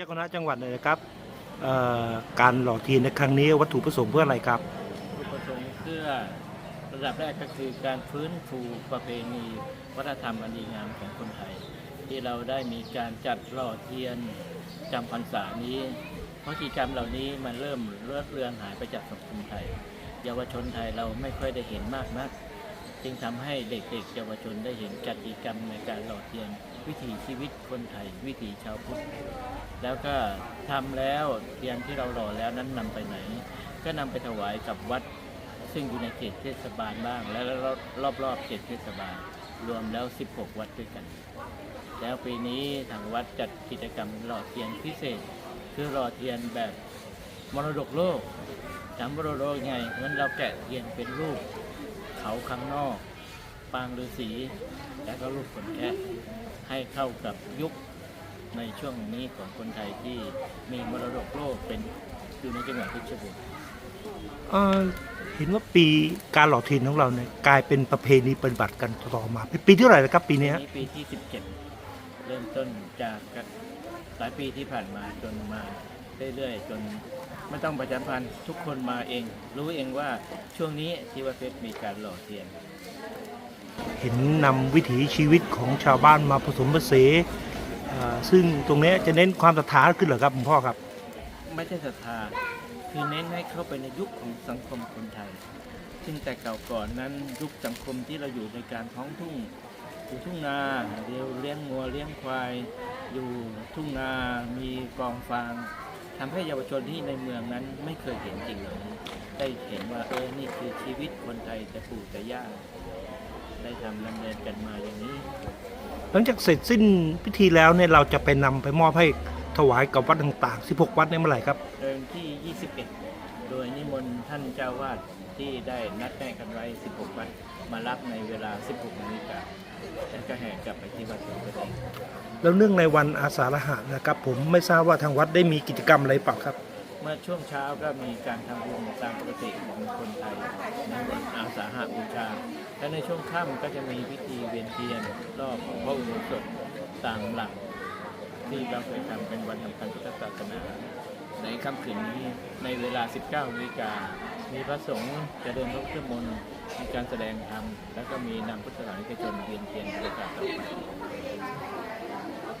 จ้าคณะจังหวัดเลยนะครับการหล่อเทียนในครั้งนี้วัตถุประสงค์เพื่ออะไรครับจุประสงค์เพื่อระดับแรกก็คือการฟื้นฟูประเพณีวัฒนธรรมอันดีงามของคนไทย ที่เราได้มีการจัดหล่อเทียนจำพรรษานี้ เพราะกิจกรรมเหล่านี้มันเริ่มเลือดเลือนหายไปจากสังคมไทย เยาวชนไทยเราไม่ค่อยได้เห็นมากนัก จึงทำให้เด็กๆเยาวชนได้เห็นกิจกรรมในการหล่อเทียนวิถีชีวิตคนไทย วิถีชาวพุทธแล้วก็ทำแล้วเทียนที่เราหล่อแล้วนั้นนำไปไหน ก็นำไปถวายกับวัด ซึ่งอยู่ในเขตเทศบาลบ้าง และรอบๆเขตเทศบาล รวมแล้ว 16 วัดด้วยกัน แล้วปีนี้ทางวัดจัดกิจกรรมหล่อเทียนพิเศษ คือหล่อเทียนแบบมรดกโลกจำมรดกโลกไงงั้นเราแกะเทียนเป็นรูป เขาข้างนอก ปางฤาษีแล้วก็รูปขนแกะให้เข้ากับยุคในช่วงนี้ของคนไทยที่มีมรดกโลกเป็นอยู่ในจังหวัดเพชรบูรณ์เอ่อเห็นว่าปีการหล่อเทียนของเราเนี่ยกลายเป็นประเพณีปฏิบัติกันต่อมาเป็นปีที่เท่าไหร่แล้วครับปีนี้ฮะ นี้ปีที่ 17 เริ่มต้นจากหลายปีที่ผ่านมาจนมา เรื่อยๆ จนไม่ต้องประจำพันธ์ทุกคนมาเอง รู้เองว่าช่วงนี้ที่วัดเพชรมีการหล่อเทียน เห็นนำวิถีชีวิตของชาวบ้านมาผสมผสานเอ่อซึ่งตรงเนี้ยจะเน้นความศรัทธาขึ้นเหรอครับคุณพ่อครับ ไม่ใช่ศรัทธาคือเน้นให้เข้าไปในยุคของสังคมคนไทย ซึ่งแต่เก่าก่อนนั้นยุคสังคมที่เราอยู่ในการท้องทุ่ง อยู่ทุ่งนาเลี้ยงเลี้ยงงัวเลี้ยงควาย อยู่ทุ่งนา มีกองฟาง ทำให้เยาวชนที่ในเมืองนั้นไม่เคยเห็นจริงเหล่านี้ได้เห็นว่าเออนี่คือชีวิตคนไทยแต่ปู่แต่ย่าได้ทำดำเนินกันมาอย่างนี้ หลังจากเสร็จสิ้นพิธีแล้วเนี่ยเราจะไปนำไปมอบให้ถวายกับวัดต่างๆ 16 วัดในเมื่อไหร่ครับเดินที่ 21 โดยนิมนต์ท่านเจ้าวาดที่ได้นัดแนะกันไว้ 16 วันมา รับในเวลา 16นาฬิกาแล้วก็แห่กลับไปที่วัดสวนกระทิงแล้วเนื่องในวันอาสาฬหะนะครับ ผมไม่ทราบว่าทางวัดได้มีกิจกรรมอะไรเปล่าครับ เมื่อช่วงเช้าก็มีการทำบุญตามปกติของคนไทยในวันอาสาหบูชา และในช่วงค่ำก็จะมีพิธีเวียนเทียนรอบพระอุโบสถตามหลักที่เราเคยทำเป็นวันสำคัญพุทธศาสนา ในค่ำคืนนี้ในเวลา 19นาฬิกามีพระสงฆ์จะเดินรถเครื่องมนต์ มีการแสดงธรรมแล้วก็มีนำพุทธศาสนิกชนเวียนเทียนบรรยากาศต่อไป